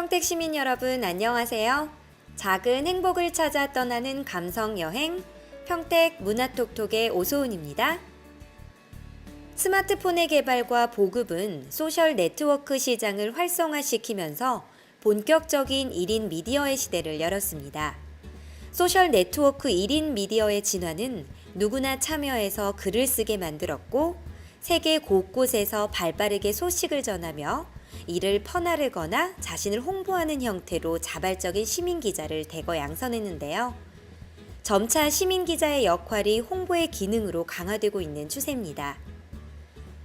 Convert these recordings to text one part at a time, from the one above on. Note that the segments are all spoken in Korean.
평택 시민 여러분 안녕하세요. 작은 행복을 찾아 떠나는 감성 여행 평택 문화톡톡의 오소은입니다. 스마트폰의 개발과 보급은 소셜 네트워크 시장을 활성화시키면서 본격적인 1인 미디어의 시대를 열었습니다. 소셜 네트워크 1인 미디어의 진화는 누구나 참여해서 글을 쓰게 만들었고 세계 곳곳에서 발빠르게 소식을 전하며 이를 퍼나르거나 자신을 홍보하는 형태로 자발적인 시민 기자를 대거 양성했는데요. 점차 시민 기자의 역할이 홍보의 기능으로 강화되고 있는 추세입니다.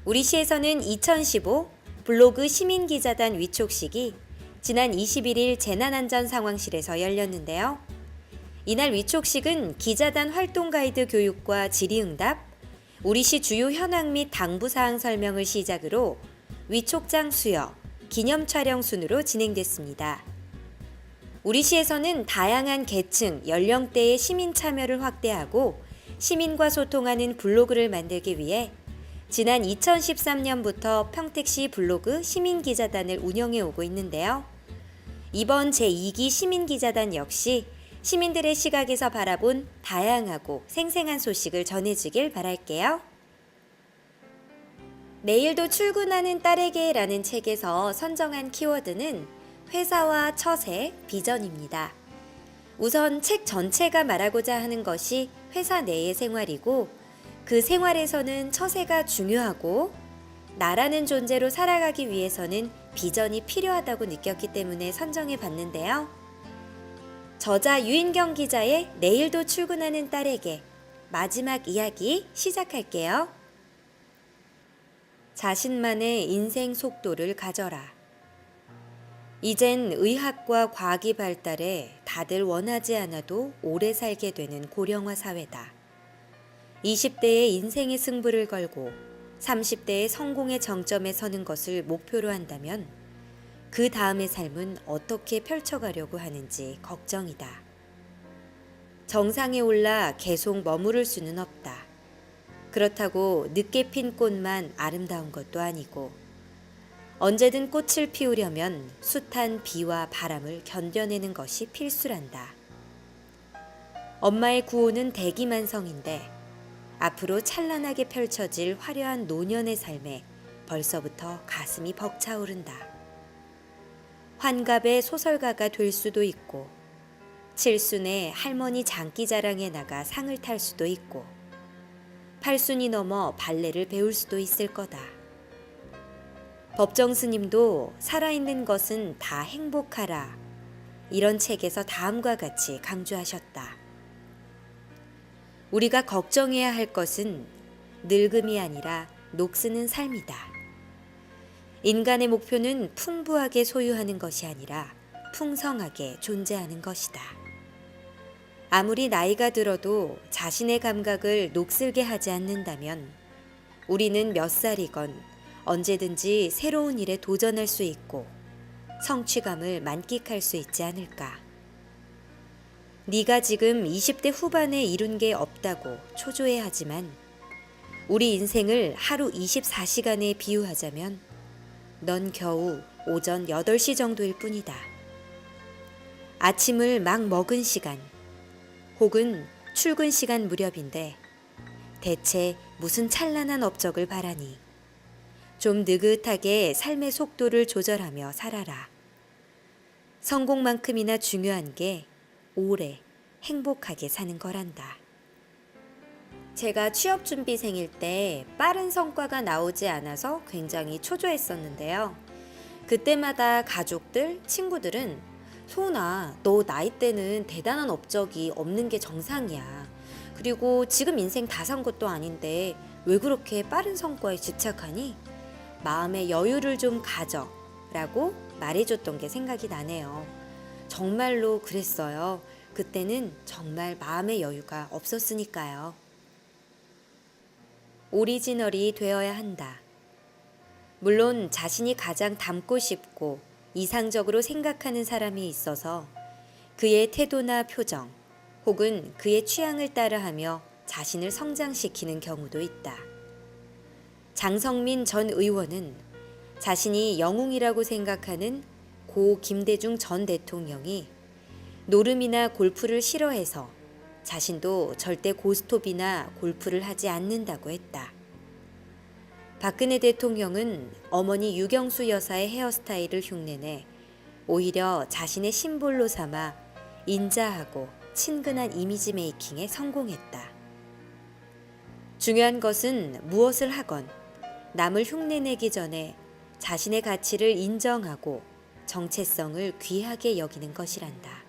우리 시에서는 2015 블로그 시민 기자단 위촉식이 지난 21일 재난안전 상황실에서 열렸는데요. 이날 위촉식은 기자단 활동 가이드 교육과 질의응답, 우리시 주요 현황 및 당부 사항 설명을 시작으로 위촉장 수여, 기념 촬영 순으로 진행됐습니다. 우리시에서는 다양한 계층, 연령대의 시민 참여를 확대하고 시민과 소통하는 블로그를 만들기 위해 지난 2013년부터 평택시 블로그 시민기자단을 운영해 오고 있는데요. 이번 제2기 시민기자단 역시 시민들의 시각에서 바라본 다양하고 생생한 소식을 전해주길 바랄게요. 내일도 출근하는 딸에게라는 책에서 선정한 키워드는 회사와 처세, 비전입니다. 우선 책 전체가 말하고자 하는 것이 회사 내의 생활이고 그 생활에서는 처세가 중요하고 나라는 존재로 살아가기 위해서는 비전이 필요하다고 느꼈기 때문에 선정해 봤는데요. 저자 유인경 기자의 내일도 출근하는 딸에게 마지막 이야기 시작할게요. 자신만의 인생 속도를 가져라. 이젠 의학과 과학이 발달해 다들 원하지 않아도 오래 살게 되는 고령화 사회다. 20대의 인생의 승부를 걸고 30대의 성공의 정점에 서는 것을 목표로 한다면 그 다음의 삶은 어떻게 펼쳐가려고 하는지 걱정이다. 정상에 올라 계속 머무를 수는 없다. 그렇다고 늦게 핀 꽃만 아름다운 것도 아니고 언제든 꽃을 피우려면 숱한 비와 바람을 견뎌내는 것이 필수란다. 엄마의 구호는 대기만성인데 앞으로 찬란하게 펼쳐질 화려한 노년의 삶에 벌써부터 가슴이 벅차오른다. 환갑의 소설가가 될 수도 있고, 칠순에 할머니 장기 자랑에 나가 상을 탈 수도 있고, 팔순이 넘어 발레를 배울 수도 있을 거다. 법정 스님도 살아있는 것은 다 행복하라. 이런 책에서 다음과 같이 강조하셨다. 우리가 걱정해야 할 것은 늙음이 아니라 녹쓰는 삶이다. 인간의 목표는 풍부하게 소유하는 것이 아니라 풍성하게 존재하는 것이다. 아무리 나이가 들어도 자신의 감각을 녹슬게 하지 않는다면 우리는 몇 살이건 언제든지 새로운 일에 도전할 수 있고 성취감을 만끽할 수 있지 않을까. 네가 지금 20대 후반에 이룬 게 없다고 초조해 하지만 우리 인생을 하루 24시간에 비유하자면 넌 겨우 오전 8시 정도일 뿐이다. 아침을 막 먹은 시간 혹은 출근 시간 무렵인데 대체 무슨 찬란한 업적을 바라니 좀 느긋하게 삶의 속도를 조절하며 살아라. 성공만큼이나 중요한 게 오래 행복하게 사는 거란다. 제가 취업 준비생일 때 빠른 성과가 나오지 않아서 굉장히 초조했었는데요. 그때마다 가족들, 친구들은 소은아, 너 나이 때는 대단한 업적이 없는 게 정상이야. 그리고 지금 인생 다 산 것도 아닌데 왜 그렇게 빠른 성과에 집착하니? 마음의 여유를 좀 가져. 라고 말해줬던 게 생각이 나네요. 정말로 그랬어요. 그때는 정말 마음의 여유가 없었으니까요. 오리지널이 되어야 한다. 물론 자신이 가장 닮고 싶고 이상적으로 생각하는 사람이 있어서 그의 태도나 표정 혹은 그의 취향을 따라하며 자신을 성장시키는 경우도 있다. 장성민 전 의원은 자신이 영웅이라고 생각하는 고 김대중 전 대통령이 노름이나 골프를 싫어해서 자신도 절대 고스톱이나 골프를 하지 않는다고 했다. 박근혜 대통령은 어머니 유경수 여사의 헤어스타일을 흉내내 오히려 자신의 심볼로 삼아 인자하고 친근한 이미지 메이킹에 성공했다. 중요한 것은 무엇을 하건 남을 흉내내기 전에 자신의 가치를 인정하고 정체성을 귀하게 여기는 것이란다.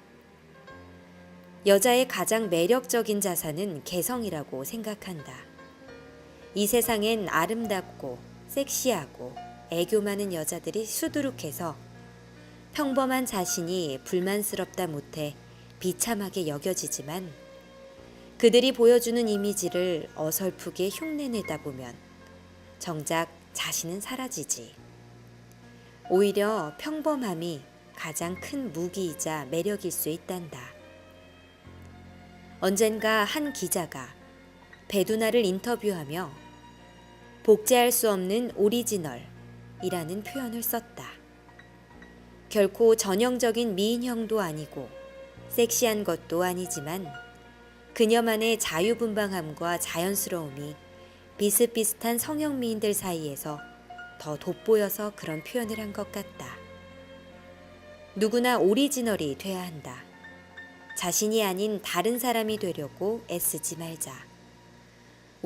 여자의 가장 매력적인 자산은 개성이라고 생각한다. 이 세상엔 아름답고 섹시하고 애교 많은 여자들이 수두룩해서 평범한 자신이 불만스럽다 못해 비참하게 여겨지지만 그들이 보여주는 이미지를 어설프게 흉내내다 보면 정작 자신은 사라지지. 오히려 평범함이 가장 큰 무기이자 매력일 수 있단다. 언젠가 한 기자가 배두나를 인터뷰하며 복제할 수 없는 오리지널이라는 표현을 썼다. 결코 전형적인 미인형도 아니고 섹시한 것도 아니지만 그녀만의 자유분방함과 자연스러움이 비슷비슷한 성형 미인들 사이에서 더 돋보여서 그런 표현을 한 것 같다. 누구나 오리지널이 돼야 한다. 자신이 아닌 다른 사람이 되려고 애쓰지 말자.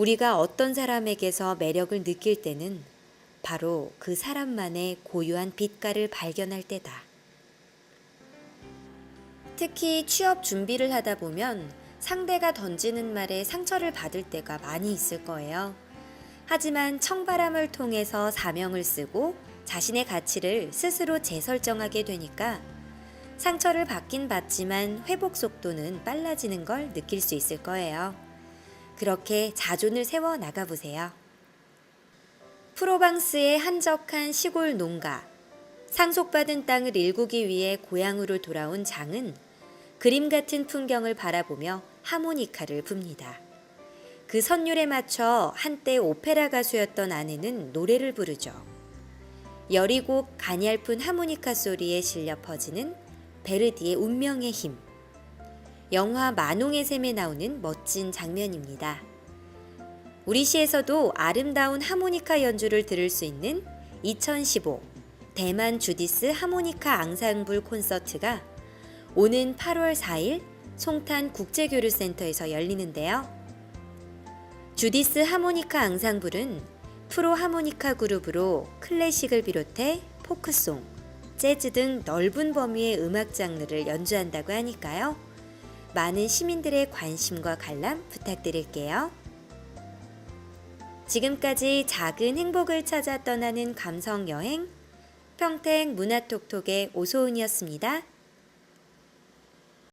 우리가 어떤 사람에게서 매력을 느낄 때는 바로 그 사람만의 고유한 빛깔을 발견할 때다. 특히 취업 준비를 하다 보면 상대가 던지는 말에 상처를 받을 때가 많이 있을 거예요. 하지만 청바람을 통해서 사명을 쓰고 자신의 가치를 스스로 재설정하게 되니까 상처를 받긴 받지만 회복 속도는 빨라지는 걸 느낄 수 있을 거예요. 그렇게 자존을 세워 나가보세요. 프로방스의 한적한 시골 농가, 상속받은 땅을 일구기 위해 고향으로 돌아온 장은 그림 같은 풍경을 바라보며 하모니카를 붑니다. 그 선율에 맞춰 한때 오페라 가수였던 아내는 노래를 부르죠. 여리고 가냘픈 하모니카 소리에 실려 퍼지는 베르디의 운명의 힘. 영화 만홍의 샘에 나오는 멋진 장면입니다. 우리 시에서도 아름다운 하모니카 연주를 들을 수 있는 2015 대만 주디스 하모니카 앙상블 콘서트가 오는 8월 4일 송탄 국제교류센터에서 열리는데요. 주디스 하모니카 앙상블은 프로 하모니카 그룹으로 클래식을 비롯해 포크송, 재즈 등 넓은 범위의 음악 장르를 연주한다고 하니까요. 많은 시민들의 관심과 관람 부탁드릴게요. 지금까지 작은 행복을 찾아 떠나는 감성 여행 평택 문화톡톡의 오소은이었습니다.